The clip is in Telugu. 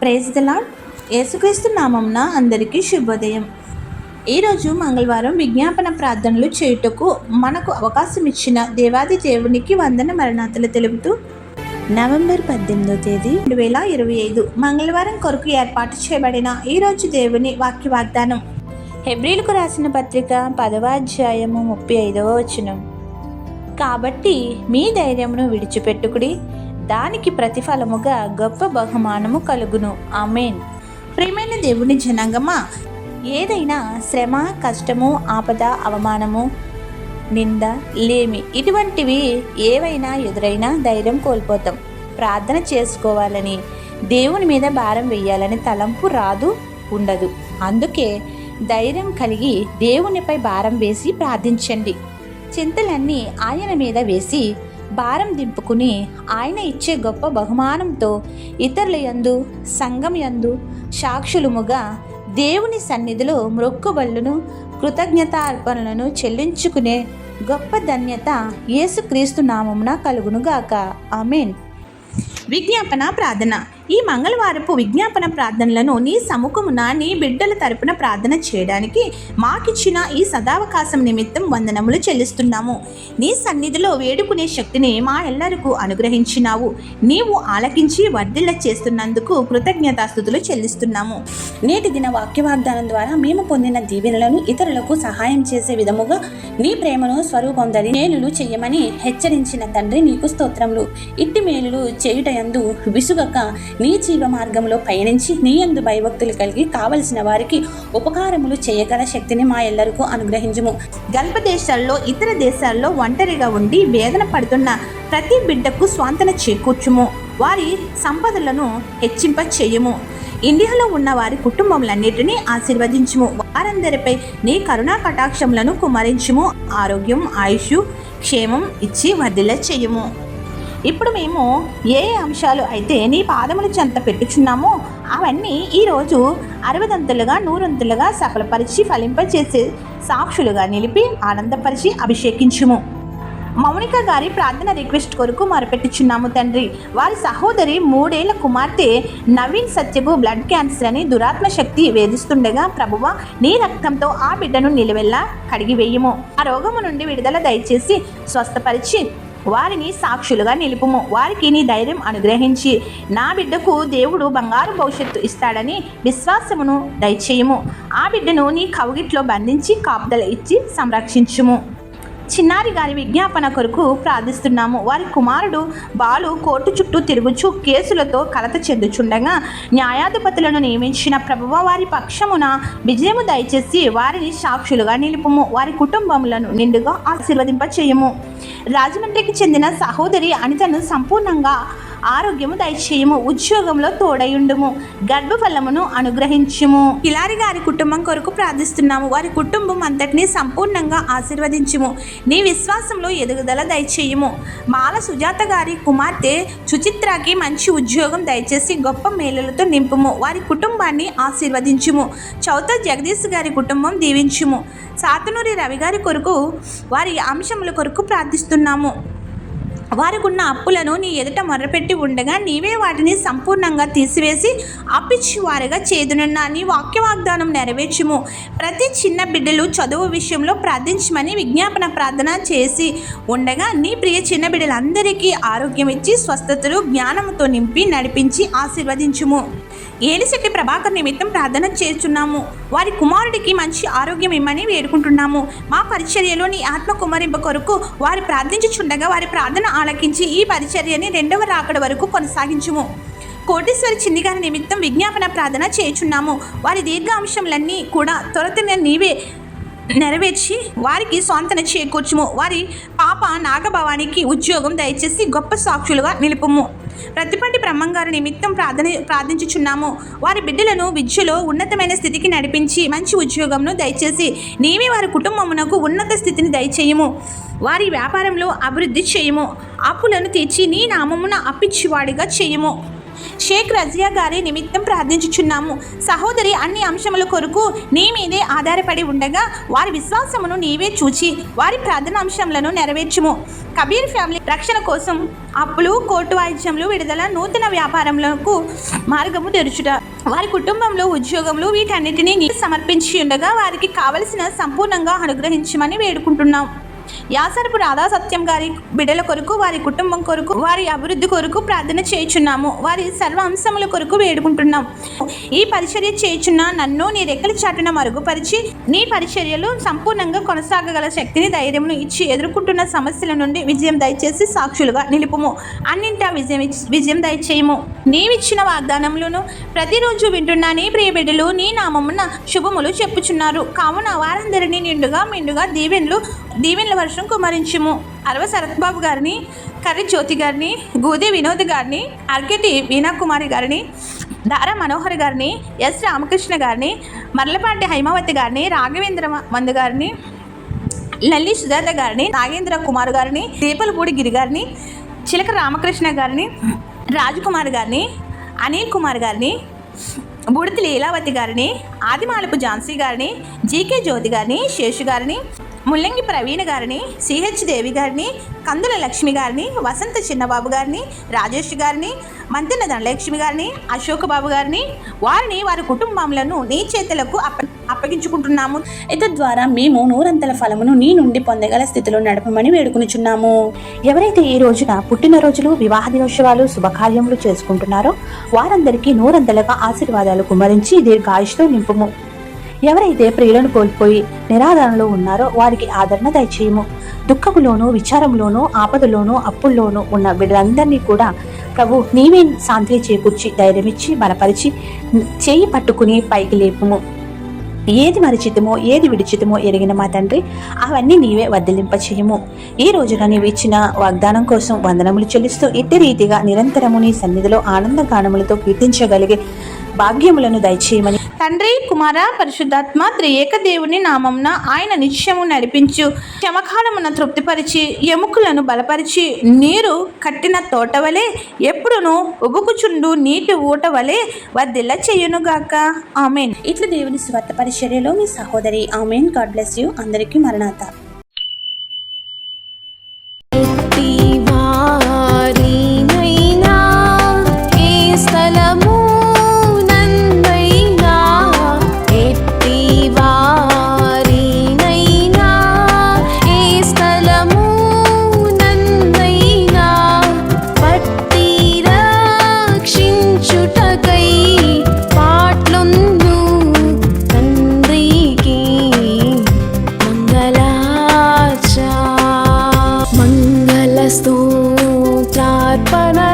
ప్రేజ్ ద యేసుక్రీస్తు నామంన అందరికీ శుభోదయం. ఈరోజు మంగళవారం విజ్ఞాపన ప్రార్థనలు చేయుటకు మనకు అవకాశం ఇచ్చిన దేవాది దేవునికి వందన మరణాతలు తెలుపుతూ నవంబర్ పద్దెనిమిదో తేదీ రెండు వేల ఇరవై ఐదు మంగళవారం కొరకు ఏర్పాటు చేయబడిన ఈరోజు దేవుని వాక్య వాగ్దానం హెబ్రిల్కు రాసిన పత్రిక పదవ అధ్యాయము ముప్పై ఐదవ వచనం. కాబట్టి మీ ధైర్యమును విడిచిపెట్టుకుడి దానికి ప్రతిఫలముగా గొప్ప బహుమానము కలుగును. ఆమెన్. ప్రియమైన దేవుని జనాంగమా ఏదైనా శ్రమ కష్టము ఆపద అవమానము నింద లేమి ఇటువంటివి ఏవైనా ఎదురైనా ధైర్యం కోల్పోతాం. ప్రార్థన చేసుకోవాలని దేవుని మీద భారం వేయాలని తలంపు రాదు ఉండదు. అందుకే ధైర్యం కలిగి దేవునిపై భారం వేసి ప్రార్థించండి. చింతలన్నీ ఆయన మీద వేసి భారం దింపుకుని ఆయన ఇచ్చే గొప్ప బహుమానంతో ఇతరుల యందు సంఘం యందు సాక్షులుముగా దేవుని సన్నిధిలో మొక్కుబళ్ళును కృతజ్ఞతార్పణలను చెల్లించుకునే గొప్ప ధన్యత యేసుక్రీస్తు నామమున కలుగునుగాక. ఆమెన్. విజ్ఞాపన ప్రార్థన. ఈ మంగళవారపు విజ్ఞాపన ప్రార్థనలను నీ సముఖమున నీ బిడ్డల తరపున ప్రార్థన చేయడానికి మాకిచ్చిన ఈ సదావకాశం నిమిత్తం వందనములు చెల్లిస్తున్నాము. నీ సన్నిధిలో వేడుకునే శక్తిని మా ఎల్లరకు అనుగ్రహించినావు. నీవు ఆలకించి వర్ధిల్ల చేస్తున్నందుకు కృతజ్ఞతాస్థుతులు చెల్లిస్తున్నాము. నేటి దిన వాక్య వాగ్దానం ద్వారా మేము పొందిన దీవెనలను ఇతరులకు సహాయం చేసే విధముగా నీ ప్రేమను స్వరూపొందరి మేలులు చెయ్యమని హెచ్చరించిన తండ్రి నీకు స్తోత్రములు. ఇట్టి మేలులు చేయుటయందు విసుగక నీ జీవ మార్గంలో పయనించి నీ యందు భయభక్తులు కలిగి కావలసిన వారికి ఉపకారములు చేయగల శక్తిని మా ఎల్లరికూ అనుగ్రహించుము. గల్ప దేశాల్లో ఇతర దేశాల్లో ఒంటరిగా ఉండి వేదన పడుతున్న ప్రతి బిడ్డకు స్వాంతన చేకూర్చుము. వారి సంపదలను హెచ్చింప చేయము. ఇండియాలో ఉన్న వారి కుటుంబములన్నిటినీ ఆశీర్వదించుము. వారందరిపై నీ కరుణా కటాక్షములను కుమరించుము. ఆరోగ్యం ఆయుష్ క్షేమం ఇచ్చి వర్ధిల్ల చేయము ఇప్పుడు మేము ఏ అంశాలు అయితే నీ పాదముల చెంత పెట్టుచున్నామో అవన్నీ ఈరోజు అరవదంతులుగా నూరంతులుగా సఫలపరిచి ఫలింపచేసే సాక్షులుగా నిలిపి ఆనందపరిచి అభిషేకించుము. మౌనిక గారి ప్రార్థన రిక్వెస్ట్ కొరకు మరపెట్టుచున్నాము తండ్రి. వారి సహోదరి మూడేళ్ళ కుమార్తె నవీన్ సత్యకు బ్లడ్ క్యాన్సర్ అని దురాత్మ శక్తి వేధిస్తుండగా ప్రభువ నీ రక్తంతో ఆ బిడ్డను నిలువెల్లా కడిగివేయము. ఆ రోగము నుండి విడుదల దయచేసి స్వస్థపరిచి వారిని సాక్షులుగా నిలుపుము. వారికి నీ ధైర్యం అనుగ్రహించి. నా బిడ్డకు దేవుడు బంగారు భవిష్యత్తు ఇస్తాడని విశ్వాసమును దయచేయము. ఆ బిడ్డను నీ కవుగిట్లో బంధించి కాపుదల ఇచ్చి సంరక్షించుము. చిన్నారి గారి విజ్ఞాపన కొరకు ప్రార్థిస్తున్నాము. వారి కుమారుడు బాలు కోర్టు చుట్టూ తిరుగుచు కేసులతో కలత చెందుచుండగా న్యాయాధిపతులను నియమించిన ప్రభువ వారి పక్షమున విజయము దయచేసి వారిని సాక్షులుగా నిలుపుము. వారి కుటుంబములను నిండుగా ఆశీర్వదింప చేయము రాజమండ్రికి చెందిన సహోదరి అనితను సంపూర్ణంగా ఆరోగ్యము దయచేయము ఉద్యోగంలో తోడయుండుము గర్భఫలమును అనుగ్రహించుము. కిలారి గారి కుటుంబం కొరకు ప్రార్థిస్తున్నాము. వారి కుటుంబం అంతటినీ సంపూర్ణంగా ఆశీర్వదించుము. నీ విశ్వాసంలో ఎదుగుదల దయచేయము. మాల సుజాత గారి కుమార్తె సుచిత్రకి మంచి ఉద్యోగం దయచేసి గొప్ప మేలులతో నింపుము. వారి కుటుంబాన్ని ఆశీర్వదించుము. చౌత జగదీష్ గారి కుటుంబం దీవించుము. సాతనూరి రవి గారి కొరకు వారి అంశముల కొరకు ప్రార్థిస్తున్నాము. వారికున్న అప్పులను నీ ఎదుట మొర్రపెట్టి ఉండగా నీవే వాటిని సంపూర్ణంగా తీసివేసి అప్పిచ్చి వారిగా చేదునున్న. నీ వాక్య వాగ్దానం నెరవేర్చుము. ప్రతి చిన్న బిడ్డలు చదువు విషయంలో ప్రార్థించమని విజ్ఞాపన ప్రార్థన చేసి ఉండగా నీ ప్రియ చిన్న బిడ్డలందరికీ ఆరోగ్యం ఇచ్చి స్వస్థతలు జ్ఞానంతో నింపి నడిపించి ఆశీర్వదించుము. ఏలిశెట్టి ప్రభాకర్ నిమిత్తం ప్రార్థన చేస్తున్నాము. వారి కుమారుడికి మంచి ఆరోగ్యం ఇమ్మని వేడుకుంటున్నాము. మా పరిచర్యలో నీ ఆత్మ కుమరింప కొరకు వారు ప్రార్థించుచుండగా వారి ప్రార్థన ఆలకించి ఈ పరిచర్యని రెండవ రాకడ వరకు కొనసాగించుము. కోటేశ్వరి చిన్నిగారి నిమిత్తం విజ్ఞాపన ప్రార్థన చేయుచున్నాము. వారి దీర్ఘాంశములన్నీ కూడా త్వరతనే నీవే నెరవేర్చి వారికి స్వాంతన చేకూర్చుము. వారి పాప నాగభవానికి ఉద్యోగం దయచేసి గొప్ప సాక్షులుగా నిలుపుము. ప్రతిపాటి బ్రహ్మంగారి నిమిత్తం ప్రార్థన ప్రార్థించుచున్నాము. వారి బిడ్డలను విద్యలో ఉన్నతమైన స్థితికి నడిపించి మంచి ఉద్యోగంను దయచేసి నీవే వారి కుటుంబమునకు ఉన్నత స్థితిని దయచేయము. వారి వ్యాపారంలో అభివృద్ధి చేయము. అప్పులను తీర్చి నీ నామమున అప్పిచ్చివాడిగా చేయము. షేక్ రజియా గారి నిమిత్తం ప్రార్థించుచున్నాము. సహోదరి అన్ని అంశముల కొరకు నీ మీదే ఆధారపడి ఉండగా వారి విశ్వాసమును నీవే చూచి వారి ప్రార్థన అంశములను నెరవేర్చుము. కబీర్ ఫ్యామిలీ రక్షణ కోసం అప్పులు కోర్టు వాయిద్యములు విడుదల నూతన వ్యాపారములకు మార్గము తెరుచుట. వారి కుటుంబంలో ఉద్యోగములు వీటన్నిటినీ సమర్పించి ఉండగా వారికి కావలసిన సంపూర్ణంగా అనుగ్రహించమని వేడుకుంటున్నాం. యాసరపు రాధా సత్యం గారి బిడ్డల కొరకు వారి కుటుంబం కొరకు వారి అభివృద్ధి కొరకు ప్రార్థన చేయుచున్నాము. వారి సర్వ అంశముల కొరకు వేడుకుంటున్నాం. ఈ పరిచర్య చేయుచున్న నన్ను నీ రెక్కల చాటున మరుగుపరిచి నీ పరిచర్యలు సంపూర్ణంగా కొనసాగగల శక్తిని ధైర్యమును ఇచ్చి ఎదుర్కొంటున్న సమస్యల నుండి విజయం దయచేసి సాక్షులుగా నిలుపుము. అన్నింటా విజయం విజయం దయచేయము. నీవిచ్చిన వాగ్దానములను ప్రతిరోజు వింటున్న నీ ప్రియ బిడ్డలు నీ నామమున శుభములు చెప్పుచున్నారు. కావున వారందరినీ నిండుగా మిండుగా దీవెన్లు దీవెన్ల వర్షం కుమరించుము అరవ శరత్బాబు గారిని కర్రి జ్యోతి గారిని గూది వినోద్ గారిని అర్కెటి వీణాకుమారి గారిని దారా మనోహర్ గారిని ఎస్ రామకృష్ణ గారిని మర్లపాటి హైమావతి గారిని రాఘవేంద్ర మందు గారిని లల్లి సుజాత గారిని నాగేంద్ర కుమార్ గారిని దీపలపూడి గిరి గారిని చిలక రామకృష్ణ గారిని రాజకుమార్ గారిని అనిల్ కుమార్ గారిని బుడతి లీలావతి గారిని ఆదిమాలపు ఝాన్సీ గారిని జీకే జ్యోతి గారిని శేషు గారిని ముల్లంగి ప్రవీణ గారిని సిహెచ్ దేవి గారిని కందుల లక్ష్మి గారిని వసంత చిన్నబాబు గారిని రాజేష్ గారిని మంతెన ధనలక్ష్మి గారిని అశోక్ బాబు గారిని వారిని వారి కుటుంబంలను నీ చేతులకు అప్ప అప్పగించుకుంటున్నాము. ద్వారా మేము నూరంతల ఫలమును నీ నుండి పొందగల స్థితిలో నడపమని వేడుకునిచున్నాము. ఎవరైతే ఈ రోజున పుట్టినరోజులు వివాహ దినోత్సవాలు శుభకార్యములు చేసుకుంటున్నారో వారందరికీ నూరంతలుగా ఆశీర్వాదాలు కుమరించి దీర్ఘాయుష్తో నింపుము. ఎవరైతే ప్రియులను కోల్పోయి నిరాధారణలో ఉన్నారో వారికి ఆదరణ దయచేయము. దుఃఖములోనూ విచారంలోనూ ఆపదలోనూ అప్పుల్లోనూ ఉన్న బిడ్డలందరినీ కూడా ప్రభు నీవే శాంతి చేకూర్చి ధైర్యమిచ్చి బలపరిచి చేయి పట్టుకుని పైకి లేపుము. ఏది మరిచితమో ఏది విడిచితమో ఎరిగిన మా తండ్రి అవన్నీ నీవే వదిలింప చేయము ఈ రోజున నీవు ఇచ్చిన వాగ్దానం కోసం వందనములు చెల్లిస్తూ ఇట్టి రీతిగా నిరంతరము నీ సన్నిధిలో ఆనంద గానములతో కీర్తించగలిగే భాగ్యములను దయచేయమని. తండ్రి కుమార పరిశుద్ధాత్మ త్రియేక దేవుని నామమున ఆయన నిత్యము నడిపించు. క్షమకాలమున తృప్తిపరిచి ఎముకలను బలపరిచి నీరు కట్టిన తోట వలె ఎప్పుడును ఉబుకుచుండు నీటి ఊట వలె వర్ధిల్ల చెయ్యునుగాక ఆమెన్. ఇట్లా దేవుని స్వార్థ పరిచర్యలో మీ సహోదరి ఆమెన్. God bless you. అందరికీ మరణాత. Panamá.